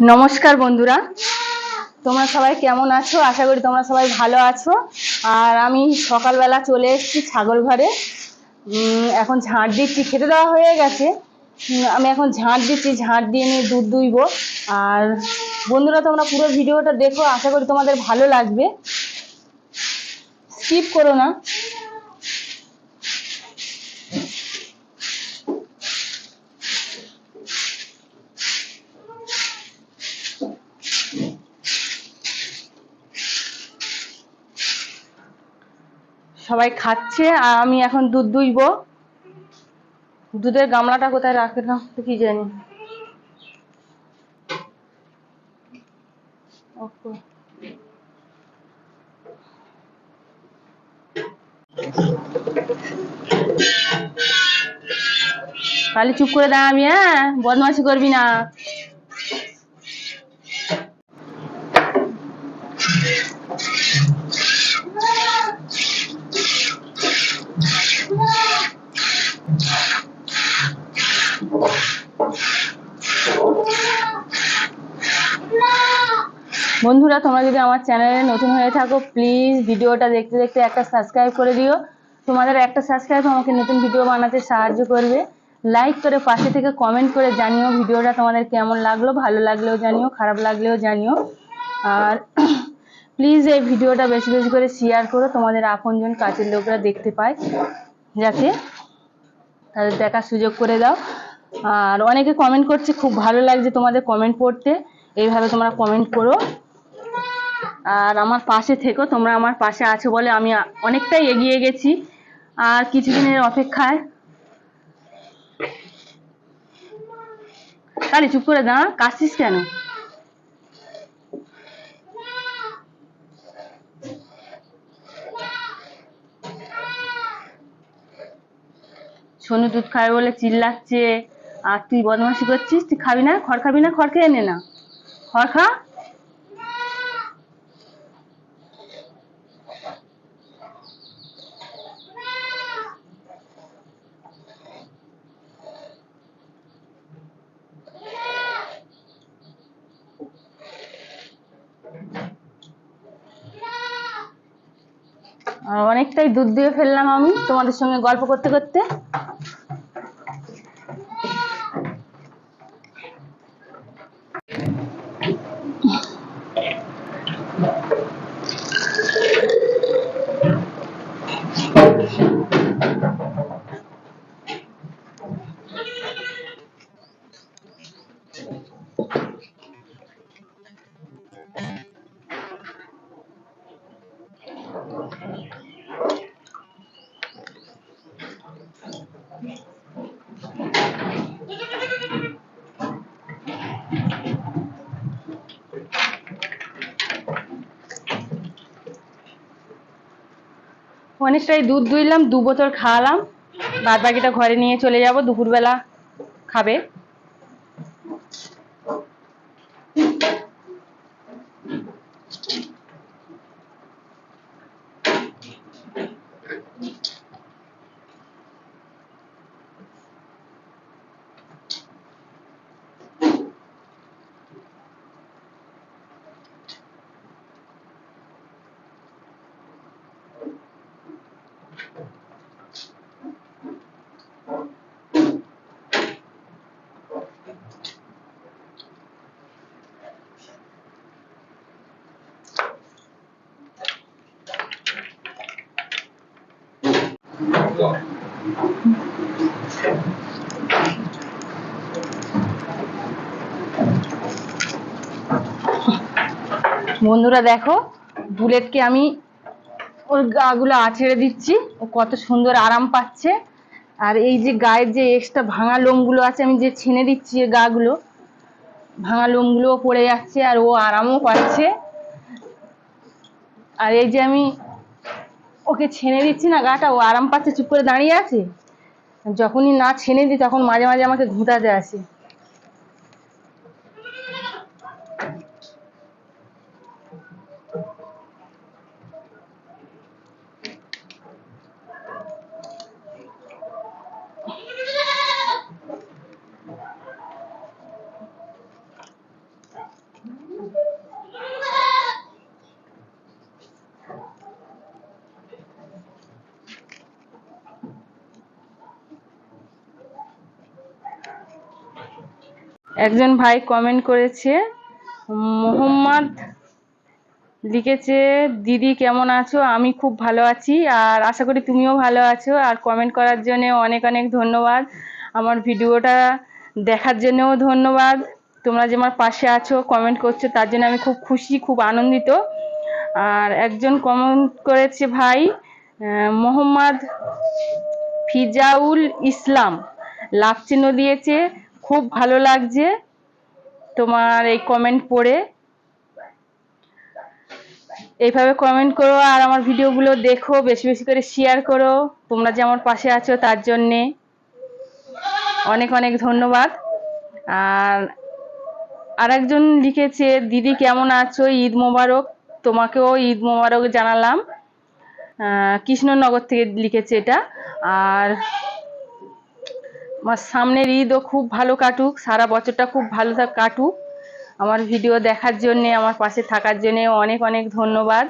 নমস্কার বন্ধুরা। তোমরা সবাই কেমন আছো? আশা করি তোমরা সবাই ভালো আছো। আর আমি সকালবেলা চলে এসেছি ছাগল ঘরে। এখন ঝাঁট দিচ্ছি, খেতে দেওয়া হয়ে গেছে। আমি এখন ঝাঁট দিচ্ছি, ঝাঁট দিয়ে নিয়ে দুধ দুইবো। আর বন্ধুরা, তোমরা পুরো ভিডিওটা দেখো, আশা করি তোমাদের ভালো লাগবে। স্কিপ করো না। সবাই খাচ্ছে, আর আমি এখন দুধ দুইবো। দুধের গামলাটা কোথায় রাখলাম তো কি জানি। খালি চুপ করে দাঁড়াবি হ্যাঁ? বদমাশি করবি না। বন্ধুরা, তোমরা যদি আমার চ্যানেলে নতুন হয়ে থাকো প্লিজ ভিডিওটা দেখতে দেখতে একটা সাবস্ক্রাইব করে দিও। তোমাদের একটা সাবস্ক্রাইব আমাকে নতুন ভিডিও বানাতে সাহায্য করবে। লাইক করে পাশে থেকে কমেন্ট করে জানিও ভিডিওটা তোমাদের কেমন লাগল, ভালো লাগলেও জানিও, খারাপ লাগলেও জানিও। আর প্লিজ এই ভিডিওটা বেশি বেশি করে শেয়ার করো, তোমাদের আপনজন কাছের লোকরা দেখতে পায় যাতে তাদের দেখার সুযোগ করে দাও। আর অনেকে কমেন্ট করছে, খুব ভালো লাগছে তোমাদের কমেন্ট পড়তে। এইভাবে তোমরা কমেন্ট করো। আর আমার পাশে থেকো, তোমরা আমার পাশে আছো বলে আমি অনেকটাই এগিয়ে গেছি। আর কিছুদিনের অপেক্ষায় কালি চুপ করে দাঁড়া, কাশিস কেন? সোনু দুধ খাবে বলে চিল্লাচ্ছে, আর তুই বদমাশি করছিস, তুই খাবি না, খড় খাবি না, খড় খেয়ে নে না। খড় খা। অনেকটাই দুধ দিয়ে ফেললাম আমি তোমাদের সঙ্গে গল্প করতে করতে। অনেকটাই দুধ দুইলাম দু বোতল খাওয়ালাম। বাদ বাকিটা ঘরে নিয়ে চলে যাব দুপুরবেলা খাবে। বন্ধুরা দেখো, বুলেটকে আমি ওর গাগুলো আছড়ে দিচ্ছি। ও কত সুন্দর আরাম পাচ্ছে। আর এই যে গায়ের যে এক্সট্রা ভাঙা লোমগুলো আছে, আমি যে ছেনে দিচ্ছি গাগুলো, ভাঙা লোমগুলোও পড়ে যাচ্ছে আর ও আরামও পাচ্ছে। আর এই যে আমি ওকে ছেনে দিচ্ছি না গাটা, ও আরাম পাচ্ছে, চুপ করে দাঁড়িয়ে আছে? যখনই না ছেনে দিই, তখন মাঝে মাঝে আমাকে ঘুঁটাতে আসে। একজন ভাই কমেন্ট করেছে, মোহাম্মদ লিখেছে, দিদি কেমন আছো? আমি খুব ভালো আছি আর আশা করি তুমিও ভালো আছো আর কমেন্ট করার জন্য অনেক অনেক ধন্যবাদ। আমার ভিডিওটা দেখার জন্যও ধন্যবাদ। তোমরা যে আমার পাশে আছো কমেন্ট করছ, তার জন্য আমি খুব খুশি, খুব আনন্দিত। আর একজন কমেন্ট করেছে, ভাই মোহাম্মদ ফিজাউল ইসলাম লাভ চিহ্ন দিয়েছে খুব ভালো লাগছে তোমার এই কমেন্ট পড়ে। এইভাবে কমেন্ট করো আর আমার ভিডিওগুলো দেখো, বেশি বেশি করে শেয়ার করো। তোমরা যে আমার পাশে আছো তার জন্যে অনেক অনেক ধন্যবাদ। আর আরেকজন লিখেছে, দিদি কেমন আছো? ঈদ মোবারক। তোমাকেও ঈদ মোবারক জানালাম। কৃষ্ণনগর থেকে লিখেছে এটা। আর আমার সামনের ঈদও খুব ভালো কাটুক, সারা বছরটা খুব ভালো কাটুক। আমার ভিডিও দেখার জন্যে, আমার পাশে থাকার জন্যে অনেক অনেক ধন্যবাদ।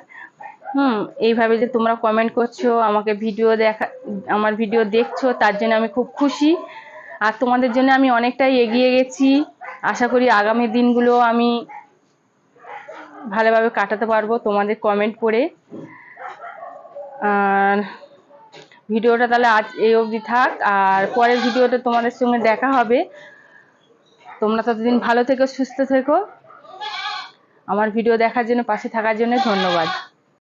হুম, এইভাবে যে তোমরা কমেন্ট করছ, আমাকে ভিডিও দেখা, আমার ভিডিও দেখছ, তার জন্য আমি খুব খুশি। আর তোমাদের জন্য আমি অনেকটাই এগিয়ে গেছি। আশা করি আগামী দিনগুলো আমি ভালোভাবে কাটাতে পারব তোমাদের কমেন্ট পড়ে আর ভিডিওটা তাহলে আজ এই অবধি থাক, আর পরের ভিডিওতে তোমাদের সঙ্গে দেখা হবে। তোমরা ততদিন ভালো থেকো, সুস্থ থেকো। আমার ভিডিও দেখার জন্য, পাশে থাকার জন্য ধন্যবাদ।